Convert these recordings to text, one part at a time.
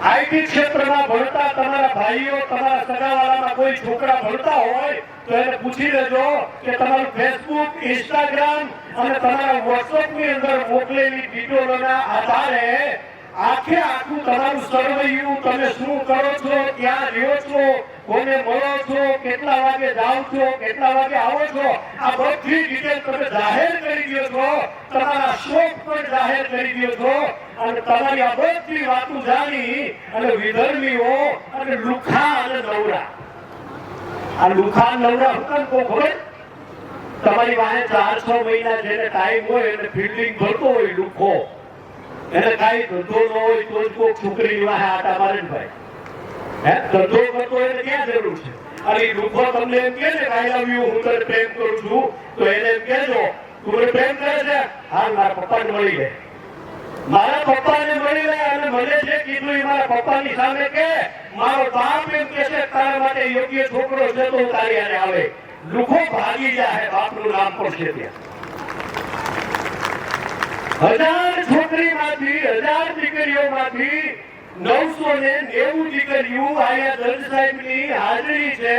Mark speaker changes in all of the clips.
Speaker 1: IT ક્ષેત્રમાં ભણતા તમારા ભાઈઓ, તમારા સગાવાળામાં કોઈ છોકરા ભણતા હોય, તો એને પૂછી લેજો કે તમારું ફેસબુક ઇન્સ્ટાગ્રામ અને તમારા વોટ્સઅપની અંદર મોકલેલી ડિટેલોના આધારે આખે આખું તમારું સર્વૈયું તમે શું કરો છો, ક્યાં રહ્યો છો, કોને મળો છો, કેટલા વાગે જાઓ છો, કેટલા વાગે આવો છો, આ બધી ડિટેલ તમે જાહેર કરી દો છો, તમારા શોખ પણ જાહેર કરી દો છો, અને તમારી આ બધી વાતો જાણી અને વિધર્મીઓ અને લુખા અને નવરા. આ લુખા નવરા હુકમ કો ખબર? તમારી વાહે ચાર છ મહિના જેને ટાઈમ હોય એને ફિલ્ડિંગ ભરતો હોય એને કાંઈ ધંધો ન હોય તો જ કોઈ છોકરી વિવાહ આટા મારે ભાઈ. હે? ધંધો કરતો એને ક્યાં જરૂર છે? અને લુખો તમને એમ કહે ને આઈ લવ યુ હું તને પ્રેમ કરું છું. તો એને એમ કહેજો તું મને પ્રેમ કરે છે? હા, મારા પપ્પાને મળી લે. મારા પપ્પાને મળી લે અને મને જે કીધું એ મારા પપ્પાની સામે કે, મારો બાપ એમ કે છે, તારા માટે યોગ્ય છોકરો છે તો તારી આવે. લુખો ભાગી જાય, બાપનું નામ પણ છે ત્યાં. હજાર છોકરીમાંથી હજાર દીકરીઓમાંથી નવસો ને નેવું દીકરીઓ આયા દર્જ સાહેબની હાજરી છે.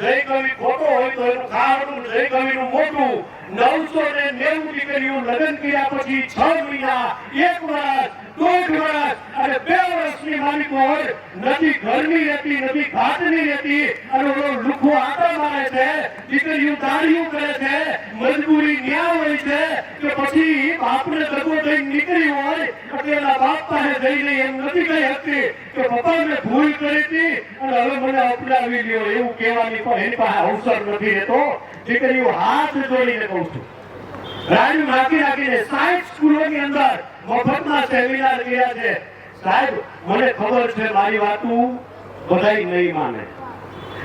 Speaker 1: જય કવિ ખોટો હોય તો એનું ખાવાનું, જય કવિનું મોટું. નવસો ને નેવું દીકરીઓ લગ્ન કર્યા પછી છ મહિના, એક વર્ષ દોઢ વર્ષ અને બે વર્ષની માલિકો હોય. નથી ઘરની રહેતી, નથી ઘાટની રહેતી, અને ઓલો લુખો આટા મારે છે, દીકરીઓ દાડીઓ કરે છે, મજબૂરી ન્યા હોય છે કે પછી બાપને દગો થઈને નીકળી હોય, એટલે એના બાપ પાસે જઈને એમ નથી કહી હતી કે પપ્પા મેં ભૂલ કરી હતી, અને હવે મને અપનાવી લ્યો, એવું કહેવાની પણ એની પાસે અવસર નથી રહેતો. દીકરીઓ હાથ જોડીને કહું છું. રાડ્યું નાખી નાખીને સાઠ સ્કૂલોની અંદર મફતમાં સેમિનાર કર્યા છે. સાહેબ, મને ખબર છે મારી વાતું બધાય નહીં માને.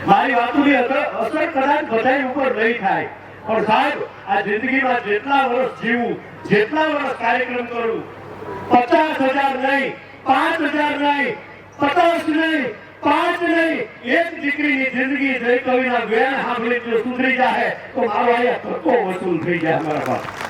Speaker 1: મારી વાતોની અસર કદાચ બધાય ઉપર નહીં થાય. પણ સાહેબ, આ જિંદગીમાં જેટલા વર્ષ જીવું, જેટલા વર્ષ કાર્યક્રમ કરું, પચાસ હજાર નહીં, પાંચ હજાર નહીં, પચાસ નહીં પાંચ નહીં એક દીકરીની જિંદગી જય કવિના વેણ સાંભળી સુધરી જાય તો મારો અહીંયા ધક્કો વસૂલ થઈ જાય મારા